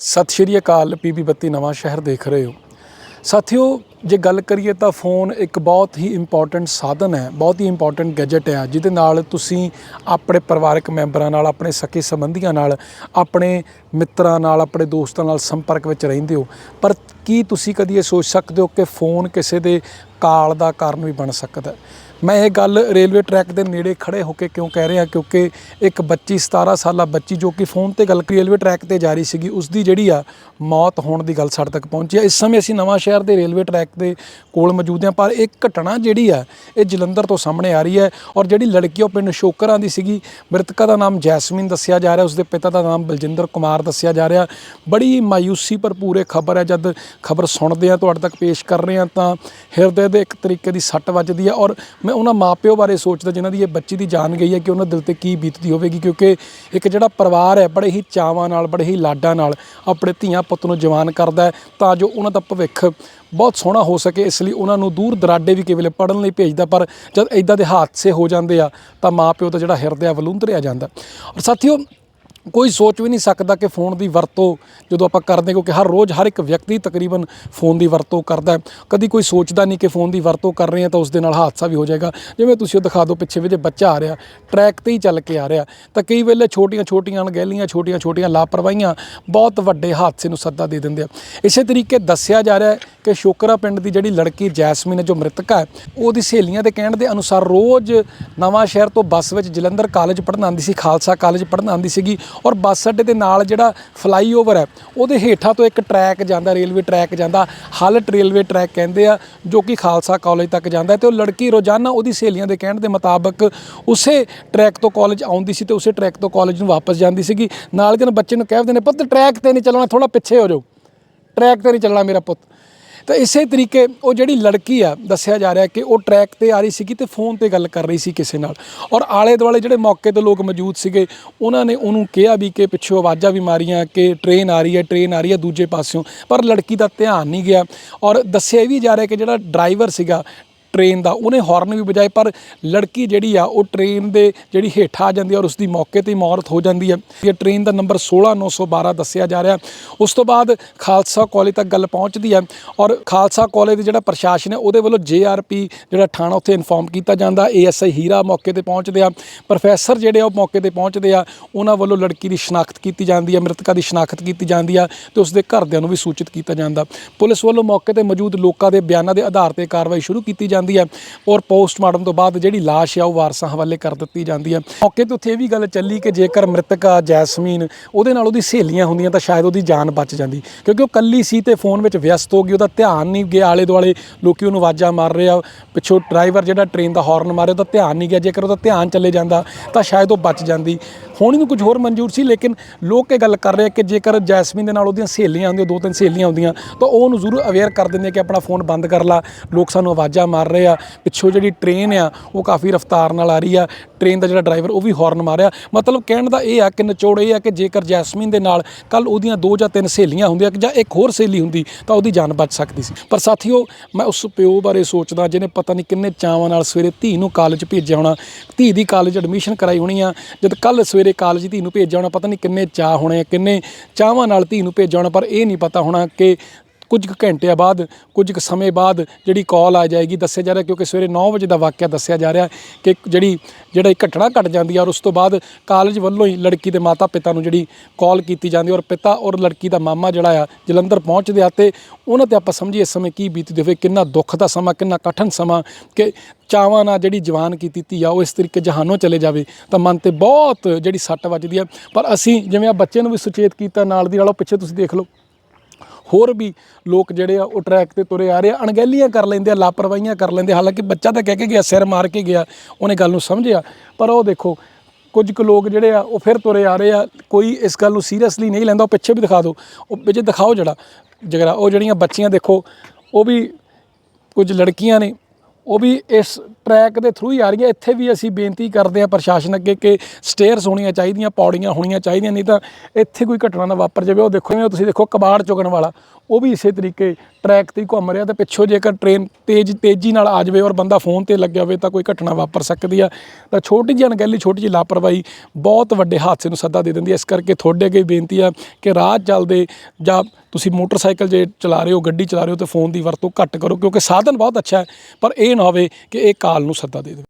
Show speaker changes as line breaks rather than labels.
ਸਤਿ ਸ਼੍ਰੀ ਅਕਾਲ ਪੀਬੀ ਬੱਤੀ, ਨਵਾਂ ਸ਼ਹਿਰ ਦੇਖ ਰਹੇ ਹੋ। ਸਾਥੀਓ, ਜੇ ਗੱਲ ਕਰੀਏ ਤਾਂ ਫੋਨ ਇੱਕ ਬਹੁਤ ਹੀ ਇੰਪੋਰਟੈਂਟ ਸਾਧਨ ਹੈ, ਬਹੁਤ ਹੀ ਇੰਪੋਰਟੈਂਟ ਗੈਜਟ ਹੈ, ਜਿਹਦੇ ਨਾਲ ਤੁਸੀਂ ਆਪਣੇ ਪਰਿਵਾਰਕ ਮੈਂਬਰਾਂ ਨਾਲ, ਆਪਣੇ ਸਕੇ ਸੰਬੰਧੀਆਂ ਨਾਲ, ਆਪਣੇ ਮਿੱਤਰਾਂ ਨਾਲ, ਆਪਣੇ ਦੋਸਤਾਂ ਨਾਲ ਸੰਪਰਕ ਵਿੱਚ ਰਹਿੰਦੇ ਹੋ। ਪਰ ਕੀ ਤੁਸੀਂ ਕਦੀ ਇਹ ਸੋਚ ਸਕਦੇ ਹੋ ਕਿ ਫੋਨ ਕਿਸੇ ਦੇ ਕਾਲ ਦਾ ਕਾਰਨ ਵੀ ਬਣ ਸਕਦਾ ਹੈ? ਮੈਂ ਇਹ ਗੱਲ ਰੇਲਵੇ ਟਰੈਕ ਦੇ ਨੇੜੇ ਖੜੇ ਹੋ ਕੇ ਕਿਉਂ ਕਹਿ ਰਿਹਾ, ਕਿਉਂਕਿ ਇੱਕ ਬੱਚੀ 17 ਸਾਲਾ ਬੱਚੀ ਜੋ ਕਿ ਫੋਨ ਤੇ ਗੱਲ ਰੇਲਵੇ ਟਰੈਕ ਤੇ ਜਾ ਰਹੀ ਸੀਗੀ ਉਸ ਦੀ ਜਿਹੜੀ ਆ ਮੌਤ ਹੋਣ ਦੀ ਗੱਲ ਸਾਡੇ ਤੱਕ ਪਹੁੰਚੀ ਹੈ ਇਸ ਸਮੇਂ ਅਸੀਂ ਨਵਾਂ ਸ਼ਹਿਰ ਦੇ ਰੇਲਵੇ ਟਰੈਕ ਦੇ ਕੋਲ ਮੌਜੂਦ ਹਾਂ, ਪਰ ਇੱਕ ਘਟਨਾ ਜਿਹੜੀ ਆ, ਇਹ ਜਲੰਧਰ ਤੋਂ ਸਾਹਮਣੇ ਆ ਰਹੀ ਹੈ ਔਰ ਜਿਹੜੀ ਲੜਕੀ ਉਹ ਪਿੰਡ ਸ਼ੋਕਰਾਂ ਦੀ ਸੀਗੀ। ਮ੍ਰਿਤਕਾ ਦਾ ਨਾਮ ਜੈਸਮੀਨ ਦੱਸਿਆ ਜਾ ਰਿਹਾ, ਉਸਦੇ ਪਿਤਾ ਦਾ ਨਾਮ ਬਲਜਿੰਦਰ ਕੁਮਾਰ ਦੱਸਿਆ ਜਾ ਰਿਹਾ। ਬੜੀ ਮਾਯੂਸੀ ਭਰਪੂਰ ਇਹ ਖਬਰ ਹੈ, ਜਦ ਖਬਰ ਸੁਣਦੇ ਆ ਤੁਹਾਡੇ ਤੱਕ ਪੇਸ਼ ਕਰ ਰਹੇ ਆ ਤਾਂ ਹਿਰਦੇ ਦੇ ਇੱਕ ਤਰੀਕੇ ਦੀ ਸੱਟ ਵੱਜਦੀ ਹੈ ਔਰ ਮੈਂ ਉਹਨਾਂ ਮਾਪਿਓ ਬਾਰੇ ਸੋਚਦਾ ਜਿਨ੍ਹਾਂ ਦੀ ਇਹ ਬੱਚੀ ਦੀ ਜਾਨ ਗਈ ਹੈ ਕਿ ਉਹਨਾਂ ਦਿਲ ਤੇ ਕੀ ਬੀਤਦੀ ਹੋਵੇਗੀ, ਕਿਉਂਕਿ ਇੱਕ ਜਿਹੜਾ ਪਰਿਵਾਰ ਹੈ ਬੜੇ ਹੀ ਚਾਵਾਂ ਨਾਲ, ਬੜੇ ਹੀ ਲਾਡਾਂ ਨਾਲ ਆਪਣੇ ਧੀਆਂ ਪੁੱਤ ਨੂੰ ਜਵਾਨ ਕਰਦਾ ਤਾਂ ਜੋ ਉਹਨਾਂ ਦਾ ਭਵਿੱਖ ਬਹੁਤ ਸੋਹਣਾ ਹੋ ਸਕੇ, ਇਸ ਲਈ ਉਹਨਾਂ ਨੂੰ ਦੂਰ ਦਰਾਡੇ ਵੀ ਕੇਵਲ ਪੜਨ ਲਈ ਭੇਜਦਾ, ਪਰ ਜਦ ਇਦਾਂ ਦੇ ਹਾਦਸੇ ਹੋ ਜਾਂਦੇ ਆ, ਤਾਂ ਮਾਪਿਓ ਦਾ ਜਿਹੜਾ ਹਿਰਦਾ ਵਲੂੰਦਰਿਆ ਜਾਂਦਾ। ਔਰ ਸਾਥੀਓ ਕੋਈ ਸੋਚ ਵੀ ਨਹੀਂ ਸਕਦਾ ਕਿ ਫੋਨ ਦੀ ਵਰਤੋਂ ਜਦੋਂ ਆਪਾਂ ਕਰਦੇ ਕਿਉਂਕਿ ਹਰ ਰੋਜ਼ ਹਰ ਇੱਕ ਵਿਅਕਤੀ ਤਕਰੀਬਨ ਫੋਨ ਦੀ ਵਰਤੋਂ ਕਰਦਾ ਹੈ। ਕਦੀ ਕੋਈ ਸੋਚਦਾ ਨਹੀਂ ਕਿ ਫੋਨ ਦੀ ਵਰਤੋਂ ਕਰ ਰਹੇ ਹਾਂ ਤਾਂ ਉਸ ਦੇ ਨਾਲ ਹਾਦਸਾ ਵੀ ਹੋ ਜਾਏਗਾ। ਜਿਵੇਂ ਤੁਸੀਂ ਉਹ ਦਿਖਾ ਦਿਓ, ਪਿੱਛੇ ਵੀ ਜੇ ਬੱਚਾ ਆ ਰਿਹਾ, ਟਰੈਕ ਤੇ ਹੀ ਚੱਲ ਕੇ ਆ ਰਿਹਾ, ਤਾਂ ਕਈ ਵੇਲੇ ਛੋਟੀਆਂ ਛੋਟੀਆਂ ਅਣਗਹਿਲੀਆਂ, ਛੋਟੀਆਂ ਛੋਟੀਆਂ ਲਾਪਰਵਾਹੀਆਂ ਬਹੁਤ ਵੱਡੇ ਹਾਦਸੇ ਨੂੰ ਸੱਦਾ ਦੇ ਦਿੰਦੇ ਆ। ਇਸੇ ਤਰੀਕੇ ਦੱਸਿਆ ਜਾ ਰਿਹਾ ਹੈ ਕਿ ਸ਼ੋਕਰਾ ਪਿੰਡ ਦੀ ਜਿਹੜੀ ਲੜਕੀ ਜੈਸਮੀਨ ਜੋ ਮ੍ਰਿਤਕਾ ਹੈ, ਉਹਦੀ ਸਹੇਲੀਆਂ ਦੇ ਕਹਿਣ ਦੇ ਅਨੁਸਾਰ ਰੋਜ਼ ਨਵਾਂ ਸ਼ਹਿਰ ਤੋਂ ਬੱਸ ਵਿੱਚ ਜਲੰਧਰ ਕਾਲਜ ਪੜ੍ਹਨ ਆਉਂਦੀ ਸੀ, ਖਾਲਸਾ ਕਾਲਜ ਪੜ੍ਹਨ ਆਉਂਦੀ ਸੀਗੀ। ਔਰ ਬੱਸ ਅੱਡੇ ਦੇ ਨਾਲ ਜਿਹੜਾ ਫਲਾਈਓਵਰ ਹੈ, ਉਹਦੇ ਹੇਠਾਂ ਤੋਂ ਇੱਕ ਟਰੈਕ ਜਾਂਦਾ, ਰੇਲਵੇ ਟਰੈਕ ਜਾਂਦਾ ਹਾਲਟ ਰੇਲਵੇ ਟਰੈਕ ਕਹਿੰਦੇ ਆ, ਜੋ ਕਿ ਖਾਲਸਾ ਕਾਲਜ ਤੱਕ ਜਾਂਦਾ ਹੈ ਤੇ ਉਹ ਲੜਕੀ ਰੋਜ਼ਾਨਾ ਉਹਦੀ ਸਹੇਲੀਆਂ ਦੇ ਕਹਿਣ ਦੇ ਮੁਤਾਬਕ ਉਸੇ ਟਰੈਕ ਤੋਂ ਕਾਲਜ ਆਉਂਦੀ ਸੀ ਤੇ ਉਸੇ ਟਰੈਕ ਤੋਂ ਕਾਲਜ ਨੂੰ ਵਾਪਸ ਜਾਂਦੀ ਸੀਗੀ। ਨਾਲ ਜਨ ਬੱਚੇ ਨੂੰ ਕਹਿ ਦਿੰਦੇ ਨੇ, ਪੁੱਤ, ਟਰੈਕ ਤੇ ਨਹੀਂ ਚੱਲਣਾ ਥੋੜਾ ਪਿੱਛੇ ਹੋ ਜਾਓ। ਟਰੈਕ ਤੇ ਨਹੀਂ ਚੱਲਣਾ ਮੇਰਾ ਪੁੱਤ। ਤਾਂ ਇਸੇ ਤਰੀਕੇ ਉਹ ਜਿਹੜੀ ਲੜਕੀ ਆ, ਦੱਸਿਆ ਜਾ ਰਿਹਾ ਕਿ ਉਹ ਟਰੈਕ ਤੇ ਆ ਰਹੀ ਸੀਗੀ ਤੇ ਫੋਨ ਤੇ ਗੱਲ ਕਰ ਰਹੀ ਸੀ ਕਿਸੇ ਨਾਲ। ਔਰ ਆਲੇ ਦੁਆਲੇ ਜਿਹੜੇ ਮੌਕੇ ਤੇ ਲੋਕ ਮੌਜੂਦ ਸੀਗੇ, ਉਹਨਾਂ ਨੇ ਉਹਨੂੰ ਕਿਹਾ ਵੀ ਕਿ ਪਿੱਛੋਂ ਆਵਾਜ਼ਾਂ ਵੀ ਮਾਰੀਆਂ ਕਿ ਟ੍ਰੇਨ ਆ ਰਹੀ ਹੈ ਟ੍ਰੇਨ ਆ ਰਹੀ ਹੈ ਦੂਜੇ ਪਾਸਿਓਂ, ਪਰ ਲੜਕੀ ਦਾ ਧਿਆਨ ਨਹੀਂ ਗਿਆ। ਔਰ ਦੱਸਿਆ ਇਹ ਵੀ ਜਾ ਰਿਹਾ ਕਿ ਜਿਹੜਾ ਡਰਾਈਵਰ ਸੀਗਾ ਟ੍ਰੇਨ ਦਾ, ਉਹਨੇ ਹਾਰਨ ਵੀ ਵਜਾਏ, ਪਰ ਲੜਕੀ ਜਿਹੜੀ ਆ, ਉਹ ਟ੍ਰੇਨ ਦੇ ਜਿਹੜੀ ਹੇਠਾਂ ਆ ਜਾਂਦੀ ਹੈ ਔਰ ਉਸ ਦੀ ਮੌਕੇ ਤੇ ਹੀ ਮੌਤ ਹੋ ਜਾਂਦੀ ਹੈ ਇਹ ਟ੍ਰੇਨ ਦਾ ਨੰਬਰ 16912 ਦੱਸਿਆ ਜਾ ਰਿਹਾ। ਉਸ ਤੋਂ ਬਾਅਦ ਖਾਲਸਾ ਕਾਲਜ ਤੱਕ ਗੱਲ ਪਹੁੰਚਦੀ ਹੈ ਔਰ ਖਾਲਸਾ ਕਾਲਜ ਦੇ ਜਿਹੜਾ ਪ੍ਰਸ਼ਾਸਨ ਹੈ ਉਹਦੇ ਵੱਲੋਂ ਜੇਆਰਪੀ ਜਿਹੜਾ ਥਾਣਾ ਉੱਥੇ ਇਨਫੋਰਮ ਕੀਤਾ ਜਾਂਦਾ। ਏਐਸਆਈ ਹੀਰਾ ਮੌਕੇ ਤੇ ਪਹੁੰਚਦੇ ਆ। ਪ੍ਰੋਫੈਸਰ ਜਿਹੜੇ ਆ, ਉਹ ਮੌਕੇ ਤੇ ਪਹੁੰਚਦੇ ਆ। ਉਹਨਾਂ ਵੱਲੋਂ ਲੜਕੀ ਦੀ ਸ਼ਨਾਖਤ ਕੀਤੀ ਜਾਂਦੀ ਹੈ ਮ੍ਰਿਤਕਾ ਦੀ ਸ਼ਨਾਖਤ ਕੀਤੀ ਜਾਂਦੀ ਆ ਤੇ ਉਸ ਦੇ ਘਰਦਿਆਂ ਨੂੰ ਵੀ ਸੂਚਿਤ ਕੀਤਾ ਜਾਂਦਾ। ਪੁਲਿਸ ਵੱਲੋਂ ਮੌਕੇ ਤੇ ਮੌਜੂਦ ਲੋਕਾਂ ਦੇ ਬਿਆਨਾਂ ਦੇ ਆਧਾਰ ਤੇ ਕਾਰਵਾਈ ਸ਼ੁਰੂ ਕੀਤੀ ਜਾਂਦੀ ਜਾਂਦੀ ਹੈ ਔਰ ਪੋਸਟਮਾਰਟਮ ਤੋਂ ਬਾਅਦ ਜਿਹੜੀ ਲਾਸ਼ ਆ ਉਹ ਵਾਰਸਾਂ ਹਵਾਲੇ ਕਰ ਦਿੱਤੀ ਜਾਂਦੀ ਹੈ। ਮੌਕੇ ਤੇ ਉੱਥੇ ਇਹ ਵੀ ਗੱਲ ਚੱਲੀ ਕਿ ਜੇਕਰ ਮ੍ਰਿਤਕਾ ਜੈਸਮੀਨ ਉਹਦੇ ਨਾਲ ਉਹਦੀ ਸਹੇਲੀਆਂ ਹੁੰਦੀਆਂ ਤਾਂ ਸ਼ਾਇਦ ਉਹਦੀ ਜਾਨ ਬਚ ਜਾਂਦੀ। ਕਿਉਂਕਿ ਉਹ ਕੱਲੀ ਸੀ ਤੇ ਫੋਨ ਵਿੱਚ ਵਿਅਸਤ ਹੋ ਗਈ, ਉਹਦਾ ਧਿਆਨ ਨਹੀਂ ਗਿਆ ਆਲੇ ਦੁਆਲੇ ਲੋਕੀ ਉਹਨੂੰ ਆਵਾਜ਼ਾਂ ਮਾਰ ਰਹੇ ਆ, ਪਿੱਛੋਂ ਡਰਾਈਵਰ ਜਿਹੜਾ ਟ੍ਰੇਨ ਦਾ ਹਾਰਨ ਮਾਰਿਆ ਉਹਦਾ ਧਿਆਨ ਨਹੀਂ ਗਿਆ। ਜੇਕਰ ਉਹਦਾ ਧਿਆਨ ਚਲੇ ਜਾਂਦਾ ਤਾਂ ਸ਼ਾਇਦ ਉਹ ਬਚ ਜਾਂਦੀ। ਹੋਣੀ ਨੂੰ ਕੁਝ ਹੋਰ ਮਨਜ਼ੂਰ ਸੀ, ਲੇਕਿਨ ਲੋਕ ਇਹ ਗੱਲ ਕਰ ਰਹੇ ਆ ਕਿ ਜੇਕਰ ਜੈਸਮੀਨ ਦੇ ਨਾਲ ਉਹਦੀਆਂ ਸਹੇਲੀਆਂ ਆਉਂਦੀਆਂ, ਦੋ ਤਿੰਨ ਸਹੇਲੀਆਂ ਹੁੰਦੀਆਂ ਤਾਂ ਉਹ ਉਹਨੂੰ ਜ਼ਰੂਰ ਅਵੇਅਰ ਕਰ ਦਿੰਦੇ ਕਿ ਆਪਣਾ ਫੋਨ ਬੰਦ ਕਰ ਲਾ। ਲੋਕ ਸਾਨੂੰ ਆਵਾਜ਼ਾਂ ਮਾਰ ਰਹੇ ਆ। ਪਿੱਛੋਂ ਜਿਹੜੀ ਟ੍ਰੇਨ ਆ, ਉਹ ਕਾਫੀ ਰਫ਼ਤਾਰ ਨਾਲ ਆ ਰਹੀ ਆ। ਟ੍ਰੇਨ ਦਾ ਜਿਹੜਾ ਡਰਾਈਵਰ ਉਹ ਵੀ ਹਾਰਨ ਮਾਰਿਆ। ਮਤਲਬ ਕਹਿਣ ਦਾ ਇਹ ਆ ਕਿ ਨਿਚੋੜ ਇਹ ਆ ਕਿ ਜੇਕਰ ਜੈਸਮੀਨ ਦੇ ਨਾਲ ਕੱਲ ਉਹਦੀਆਂ ਦੋ ਜਾਂ ਤਿੰਨ ਸਹੇਲੀਆਂ ਹੁੰਦੀਆਂ ਜਾਂ ਇੱਕ ਹੋਰ ਸਹੇਲੀ ਹੁੰਦੀ, ਤਾਂ ਉਹਦੀ ਜਾਨ ਬਚ ਸਕਦੀ ਸੀ। ਪਰ ਸਾਥੀਓ, ਮੈਂ ਉਸ ਪਿਓ ਬਾਰੇ ਸੋਚਦਾ, ਜਿਹਨੇ ਪਤਾ ਨਹੀਂ ਕਿੰਨੇ ਚਾਵਾਂ ਨਾਲ ਸਵੇਰੇ ਧੀ ਨੂੰ ਕਾਲਜ ਭੇਜਿਆ ਹੋਣਾ। ਧੀ ਦੀ ਕਾਲਜ ਐਡਮਿਸ਼ਨ ਕਰਾਈ ਹੋਣੀ ਆ। ਜਦ ਕੱਲ ਸਵੇਰੇ ਕਾਲਜ ਧੀ ਨੂੰ ਭੇਜਿਆ ਹੋਣਾ ਪਤਾ ਨਹੀਂ ਕਿੰਨੇ ਚਾਹ ਹੋਣੇ ਆ, ਕਿੰਨੇ ਚਾਵਾਂ ਨਾਲ ਧੀ ਨੂੰ ਭੇਜਿਆ ਹੋਣਾ ਪਰ ਇਹ ਨਹੀਂ ਪਤਾ ਹੋਣਾ ਕਿ ਕੁਝ ਕੁ ਘੰਟਿਆਂ ਬਾਅਦ, ਕੁਝ ਕੁ ਸਮੇਂ ਬਾਅਦ ਜਿਹੜੀ ਕਾਲ ਆ ਜਾਏਗੀ, ਦੱਸਿਆ ਜਾ ਰਿਹਾ ਕਿਉਂਕਿ ਸਵੇਰੇ 9 ਵਜੇ ਦਾ ਵਾਕਿਆ ਦੱਸਿਆ ਜਾ ਰਿਹਾ ਕਿ ਜਿਹੜੀ, ਜਿਹੜਾ ਇਹ ਘਟਨਾ ਘਟ ਜਾਂਦੀ ਹੈ ਔਰ ਉਸ ਤੋਂ ਬਾਅਦ ਕਾਲਜ ਵੱਲੋਂ ਹੀ ਲੜਕੀ ਦੇ ਮਾਤਾ ਪਿਤਾ ਨੂੰ ਜਿਹੜੀ ਕਾਲ ਕੀਤੀ ਜਾਂਦੀ ਔਰ ਪਿਤਾ ਔਰ ਲੜਕੀ ਦਾ ਮਾਮਾ ਜਿਹੜਾ ਆ ਜਲੰਧਰ ਪਹੁੰਚਦੇ ਆ ਤੇ ਉਹਨਾਂ ਤੇ ਆਪਾਂ ਸਮਝੀਏ ਇਸ ਸਮੇਂ ਕੀ ਬੀਤਦੀ ਹੋਵੇ, ਕਿੰਨਾ ਦੁੱਖ ਦਾ ਸਮਾਂ, ਕਿੰਨਾ ਕਠਨ ਸਮਾਂ ਕਿ ਚਾਵਾਂ ਨਾਲ ਜਿਹੜੀ ਜਵਾਨ ਕੀਤੀ ਧੀ ਆ ਉਹ ਇਸ ਤਰੀਕੇ ਜਹਾਨੋਂ ਚਲੇ ਜਾਵੇ, ਤਾਂ ਮਨ ਤੇ ਬਹੁਤ ਜਿਹੜੀ ਸੱਟ ਵੱਜਦੀ ਆ। ਪਰ ਅਸੀਂ ਜਿਵੇਂ ਆ ਬੱਚੇ ਨੂੰ ਵੀ ਸੁਚੇਤ ਕੀਤਾ, ਨਾਲ ਦੀ ਨਾਲ ਉਹ ਪਿੱਛੇ ਤੁਸੀਂ ਦੇਖ ਲਓ। ਹੋਰ ਵੀ ਲੋਕ ਜਿਹੜੇ ਆ ਉਹ ਟਰੈਕ ਤੇ ਤੁਰੇ ਆ ਰਹੇ ਆ, ਅਣਗਹਿਲੀਆਂ ਕਰ ਲੈਂਦੇ ਆ, ਲਾਪਰਵਾਹੀਆਂ ਕਰ ਲੈਂਦੇ ਹਾਲਾਂਕਿ ਬੱਚਾ ਤਾਂ ਕਹਿ ਕੇ ਗਿਆ, ਸਿਰ ਮਾਰ ਕੇ ਗਿਆ, ਉਹਨੇ ਗੱਲ ਨੂੰ ਸਮਝਿਆ, ਪਰ ਉਹ ਦੇਖੋ, ਕੁਝ ਕੁ ਲੋਕ ਜਿਹੜੇ ਆ ਉਹ ਫਿਰ ਤੁਰੇ ਆ ਰਹੇ ਆ, ਕੋਈ ਇਸ ਗੱਲ ਨੂੰ ਸੀਰੀਅਸਲੀ ਨਹੀਂ ਲੈਂਦਾ, ਉਹ ਪਿੱਛੇ ਵੀ ਦਿਖਾ ਦਿਓ, ਉਹ ਵਿੱਚ ਦਿਖਾਓ ਜਿਹੜਾ ਜਿਹੜਾ ਉਹ ਜਿਹੜੀਆਂ ਬੱਚੀਆਂ ਦੇਖੋ, ਉਹ ਵੀ ਕੁਝ ਲੜਕੀਆਂ ਨੇ ਉਹ ਵੀ ਇਸ ਟਰੈਕ ਦੇ ਥਰੂ ਹੀ ਆ ਰਹੀਆਂ ਇੱਥੇ ਵੀ ਅਸੀਂ ਬੇਨਤੀ ਕਰਦੇ ਹਾਂ ਪ੍ਰਸ਼ਾਸਨ ਅੱਗੇ ਕਿ ਸਟੇਅਰਸ ਹੋਣੀਆਂ ਚਾਹੀਦੀਆਂ, ਪੌੜੀਆਂ ਹੋਣੀਆਂ ਚਾਹੀਦੀਆਂ, ਨਹੀਂ ਤਾਂ ਇੱਥੇ ਕੋਈ ਘਟਨਾ ਨਾ ਵਾਪਰ ਜਾਵੇ। ਉਹ ਦੇਖੋ, ਜਿਵੇਂ ਤੁਸੀਂ ਦੇਖੋ, ਕਬਾੜ ਚੁਗਣ ਵਾਲਾ, ਉਹ ਵੀ ਇਸੇ ਤਰੀਕੇ ਟਰੈਕ ਤੇ ਘੁੰਮ ਰਿਹਾ ਤੇ ਪਿੱਛੋਂ ਜੇਕਰ ਟ੍ਰੇਨ ਤੇਜ਼, ਤੇਜ਼ੀ ਨਾਲ ਆ ਜਾਵੇ ਔਰ ਬੰਦਾ ਫੋਨ ਤੇ ਲੱਗਿਆ ਹੋਵੇ ਤਾਂ ਕੋਈ ਘਟਨਾ ਵਾਪਰ ਸਕਦੀ ਆ। ਤਾਂ ਛੋਟੀ ਜਿਹੀ ਅਣਗਹਿਲੀ, ਛੋਟੀ ਜਿਹੀ ਲਾਪਰਵਾਹੀ ਬਹੁਤ ਵੱਡੇ ਹਾਦਸੇ ਨੂੰ ਸੱਦਾ ਦੇ ਦਿੰਦੀ ਹੈ ਇਸ ਕਰਕੇ ਤੁਹਾਡੇ ਅੱਗੇ ਬੇਨਤੀ ਆ ਕਿ ਰਾਹ ਚੱਲਦੇ ਜਾਂ ਤੁਸੀਂ ਮੋਟਰਸਾਈਕਲ ਜੇ ਚਲਾ ਰਹੇ ਹੋ, ਗੱਡੀ ਚਲਾ ਰਹੇ ਹੋ ਤਾਂ ਫੋਨ ਦੀ ਵਰਤੋਂ ਘੱਟ ਕਰੋ ਕਿਉਂਕਿ ਸਾਧਨ ਬਹੁਤ ਅੱਛਾ ਹੈ, ਪਰ ਇਹ ਨਾ ਹੋਵੇ ਕਿ ਇਹ ਕਾਲ ਨੂੰ ਸੱਦਾ ਦੇ ਦੇਵੇ।